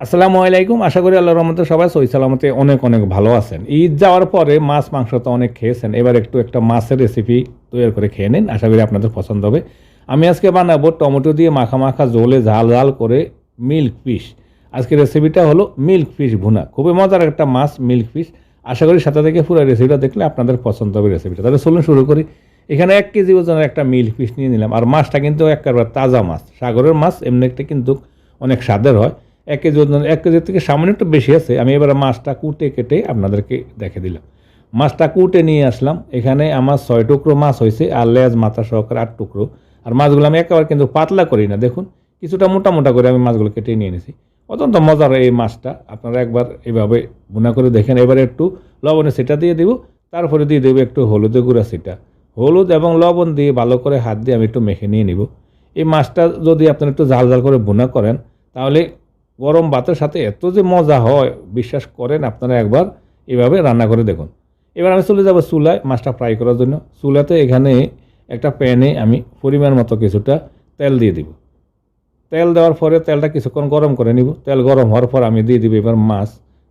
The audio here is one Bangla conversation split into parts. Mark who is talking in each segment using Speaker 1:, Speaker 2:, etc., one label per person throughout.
Speaker 1: আসসালামু আলাইকুম, আশা করি আল্লাহ রহমতে সবাই সই সালামতে অনেক অনেক ভালো আছেন। ঈদ যাওয়ার পরে মাছ মাংস তো অনেক খেয়েছেন, এবার একটু একটা মাছের রেসিপি তৈরি করে খেয়ে নিন, আশা করি আপনাদের পছন্দ হবে। আমি আজকে বানাবো টমেটো দিয়ে মাখা মাখা জোলে ঝাল ঝাল করে মিল্ক ফিশ আজকে রেসিপিটা হলো মিল্ক ফিশ ভুনা, খুবই মজার একটা মাছ মিল্ক ফিশ আশা করি সাথে থেকে পুরো রেসিপিটা দেখলে আপনাদের পছন্দ হবে রেসিপিটা তাহলে চলুন শুরু করি। এখানে এক কেজি ওজনের একটা মিল্ক ফিশ নিয়ে নিলাম, আর মাছটা কিন্তু একেবারে তাজা মাছ, সাগরের মাছ, এমনি একটা কিন্তু অনেক স্বাদের হয়। এক কেজি ওজন, এক কেজির থেকে সামান্য একটু বেশি আছে। আমি এবার মাছটা কুটে কেটে আপনাদেরকে দেখে দিলাম। মাছটা কুটে নিয়ে আসলাম। এখানে আমার ছয় টুকরো মাছ হয়েছে আর লেজ, মাথা সহকারে আট টুকরো। আর মাছগুলো আমি একেবারে কিন্তু পাতলা করি না। দেখুন, কিছুটা মোটা মোটা করে আমি মাছগুলো কেটে নিয়ে নিয়েছি অত্যন্ত মজার এই মাছটা। আপনারা একবার এইভাবে বোনা করে দেখেন। এবারে একটু লবণে সেটা দিয়ে দিব। তারপরে দিয়ে দেবো একটু হলুদে গুঁড়া সেটা হলুদ এবং লবণ দিয়ে ভালো করে হাত দিয়ে আমি একটু মেখে নিয়ে নিব। এই মাছটা যদি আপনারা একটু ঝাল ঝাল করে বোনা করেন, তাহলে গরম ভাতের সাথে এত যে মজা হয়, বিশ্বাস করেন আপনারা একবার এভাবে রান্না করে দেখুন। এবার আমি চলে যাব চুলায় মাছটা ফ্রাই করার জন্য। চুলাতে এখানে একটা প্যানে আমি পরিমাণ মতো কিছুটা তেল দিয়ে দিব। তেল দেওয়ার পরে তেলটা কিছুক্ষণ গরম করে নিব। তেল গরম হওয়ার পর আমি দিয়ে দিব এবার মাছ।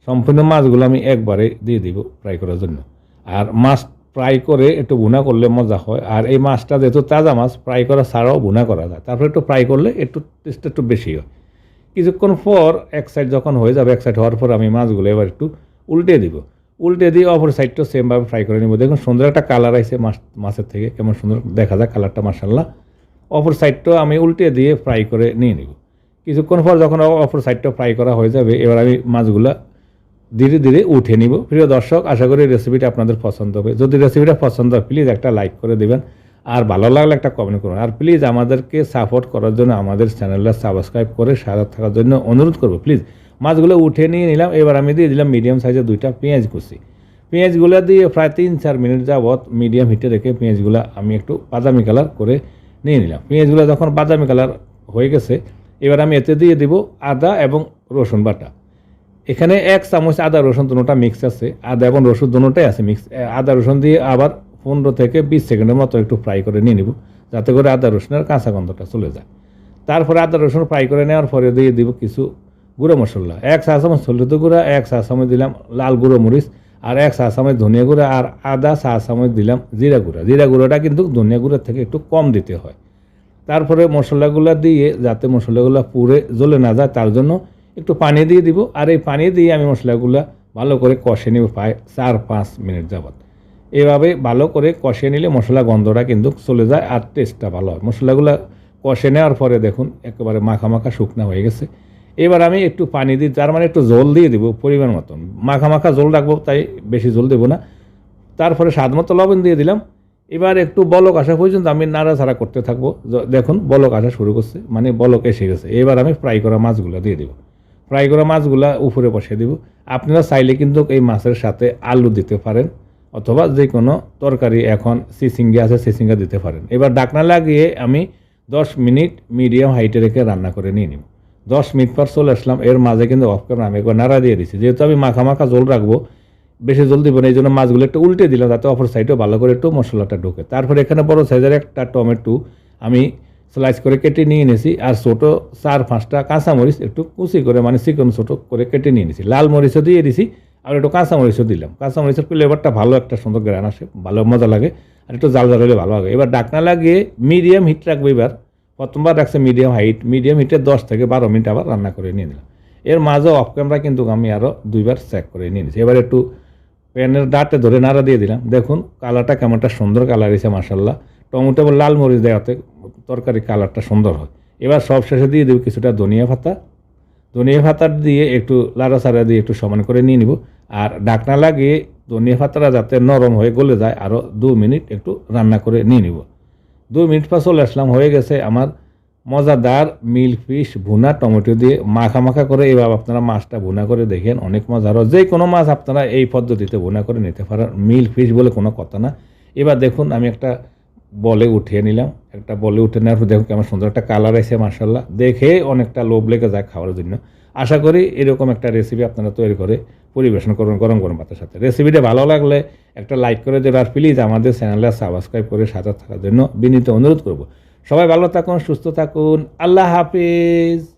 Speaker 1: সম্পূর্ণ মাছগুলো আমি একবারে দিয়ে দিব ফ্রাই করার জন্য। আর মাছ ফ্রাই করে একটু ভুনা করলে মজা হয়। আর এই মাছটা যেহেতু তাজা মাছ ফ্রাই করা ছাড়াও ভুনা করা যায়। তারপরে একটু ফ্রাই করলে একটু টেস্ট একটু বেশি হয়। কিছুক্ষণ পর এক সাইড যখন হয়ে যাবে, এক সাইড হওয়ার পর আমি মাছগুলো এবার একটু উল্টে দিব। উল্টে দিয়ে অপর সাইডটা সেমভাবে ফ্রাই করে নিব। দেখুন সুন্দর একটা কালার আইছে মাছ, মাছের থেকে। কেমন সুন্দর দেখা যায় কালারটা মাসাল্লাহ অপর সাইডটাও আমি উল্টে দিয়ে ফ্রাই করে নিয়ে নিব। কিছুক্ষণ পর যখন অপর সাইডটা ফ্রাই করা হয়ে যাবে, এবার আমি মাছগুলো ধীরে ধীরে উঠে নিব। প্রিয় দর্শক, আশা করি রেসিপিটা আপনাদের পছন্দ হবে। যদি রেসিপিটা পছন্দ হয় প্লিজ একটা লাইক করে দেবেন। আর ভালো লাগলে একটা কমেন্ট করুন। আর প্লিজ আমাদেরকে সাপোর্ট করার জন্য আমাদের চ্যানেলটা সাবস্ক্রাইব করে সাথে থাকার জন্য অনুরোধ করব। প্লিজ মাছগুলো উঠে নিয়ে নিলাম। এবার আমি দিয়ে দিলাম মিডিয়াম সাইজের দুইটা পেঁয়াজ কুচি। পেঁয়াজগুলো দিয়ে প্রায় তিন চার মিনিট যাবৎ মিডিয়াম হিটে রেখে পেঁয়াজগুলো আমি একটু বাদামি কালার করে নিয়ে নিলাম। পেঁয়াজগুলো যখন বাদামি কালার হয়ে গেছে, এবার আমি এতে দিয়ে দিব আদা এবং রসুন বাটা। এখানে এক চামচ আদা রসুন দুটোটা মিক্স আছে। আদা এবং রসুন দুটোটাই আছে মিক্স আদা রসুন দিয়ে আবার পনেরো থেকে বিশ সেকেন্ডের মতো একটু ফ্রাই করে নিয়ে নিব, যাতে করে আদা রসুনের কাঁচা গন্ধটা চলে যায়। তারপরে আদা রসুন ফ্রাই করে নেওয়ার পরে দিয়ে দিব কিছু গুঁড়ো মশলা। এক চা চামচ হলুদ গুঁড়া, এক চা চামচ দিলাম লাল গুঁড়ো মরিচ, আর এক চা চামচ ধনিয়া গুঁড়া, আর আদা চা চামচ দিলাম জিরা গুঁড়া। জিরা গুঁড়োটা কিন্তু ধনিয়া গুঁড়ার থেকে একটু কম দিতে হয়। তারপরে মশলাগুলো দিয়ে, যাতে মশলাগুলো পুড়ে, জ্বলে না যায়, তার জন্য একটু পানি দিয়ে দিব। আর এই পানি দিয়ে আমি মশলাগুলো ভালো করে কষে নেব প্রায় চার পাঁচ মিনিট যাবত এভাবে ভালো করে কষে নিলে মশলা গন্ধটা কিন্তু চলে যায় আর টেস্টটা ভালো হয়। মশলাগুলো কষে নেওয়ার পরে দেখুন, একেবারে মাখা মাখা শুকনা হয়ে গেছে। এবার আমি একটু পানি দিই তার মানে একটু জল দিয়ে দেবো পরিমাণ মতন। মাখা মাখা জল রাখব, তাই বেশি জল দেবো না। তারপরে স্বাদ মতো লবণ দিয়ে দিলাম। এবার একটু বলক আসা পর্যন্ত আমি নাড়াচাড়া করতে থাকব। দেখুন, বলক আসা শুরু করছে মানে বলক এসে গেছে। এবার আমি ফ্রাই করা মাছগুলো দিয়ে দেবো। ফ্রাই করা মাছগুলা উপরে বসিয়ে দিব। আপনারা চাইলে কিন্তু এই মাছের সাথে আলু দিতে পারেন। অথবা যে কোনো তরকারি এখন সিসিঙ্গা আছে, সিসিঙ্গা দিতে পারেন। এবার ডাকনা লাগিয়ে আমি দশ মিনিট মিডিয়াম হাইটে রেখে রান্না করে নিয়ে নিব। দশ মিনিট পর চলে আসলাম। এর মাঝে কিন্তু অফ করে আমি একবার নাড়া দিয়ে দিচ্ছি যেহেতু আমি মাখা মাখা জল রাখব, বেশি জল দিব না, এই জন্য মাছগুলো একটু উল্টে দিলাম যাতে অপর সাইডেও ভালো করে একটু মশলাটা ঢোকে। তারপরে এখানে বড় সাইজের একটা টমেটো আমি স্লাইস করে কেটে নিয়ে নিয়েছি আর ছোটো চার পাঁচটা কাঁচামরিচ একটু কুচি করে মানে চিকন ছোটো করে কেটে নিয়ে নিয়েছি লাল মরিচও দিয়ে দিছি আর একটু কাঁচামরিচও দিলাম। কাঁচামরিচের ফ্লেভারটা ভালো একটা সুন্দর গ্রান আসে, ভালো মজা লাগে, আর একটু জাল জাল হলে ভালো লাগে। এবার ডাকনা লাগিয়ে মিডিয়াম হিট রাখব এবার। প্রথমবার রাখছে মিডিয়াম হাইট মিডিয়াম হিটে দশ থেকে বারো মিনিট আবার রান্না করে নিয়ে নিলাম। এর মাঝে অফ ক্যামেরা কিন্তু আমি আরও দুইবার চেক করে নিয়ে নিয়েছি। এবার একটু প্যানের ডাটে ধরে নাড়া দিয়ে দিলাম। দেখুন কালারটা কেমনটা সুন্দর কালার এসে মাসাল্লাহ টমেটো এবং লাল মরিচ দেওয়াতে তরকারি কালারটা সুন্দর হয়। এবার সব শেষে দিয়ে দেবো কিছুটা ধনিয়া পাতা। ধনিয়া পাতা দিয়ে একটু লাড়াচাড়া দিয়ে একটু সমান করে নিয়ে নিব। আর ডাকনা লাগিয়ে ধনিয়া পাতাটা যাতে নরম হয়ে গলে যায় আরও দু মিনিট একটু রান্না করে নিয়ে নিব। দু মিনিট পর চলে আসলাম, হয়ে গেছে আমার মজাদার মিল্ক ফিশ ভুনা, টমেটো দিয়ে মাখা মাখা করে। এবার আপনারা মাছটা ভুনা করে দেখেন, অনেক মজার হয় যে কোনো মাছ আপনারা এই পদ্ধতিতে ভুনা করে নিতে পারেন। মিল্ক ফিশ বলে কোনো কথা না। এবার দেখুন, আমি একটা বলে উঠিয়ে নিলাম। একটা বলে উঠে নেওয়ার পর দেখুন কেমন সুন্দর একটা কালার এসে মার্শাল্লাহ দেখে অনেকটা লোভ লেগে যায় খাওয়ার জন্য। আশা করি এরকম একটা রেসিপি আপনারা তৈরি করে পরিবেশন করুন গরম গরম ভাতের সাথে। রেসিপিটা ভালো লাগলে একটা লাইক করে দেবে আর প্লিজ আমাদের চ্যানেলে সাবস্ক্রাইব করে সাথে থাকার জন্য বিনীত অনুরোধ করব। সবাই ভালো থাকুন, সুস্থ থাকুন, আল্লাহ হাফিজ।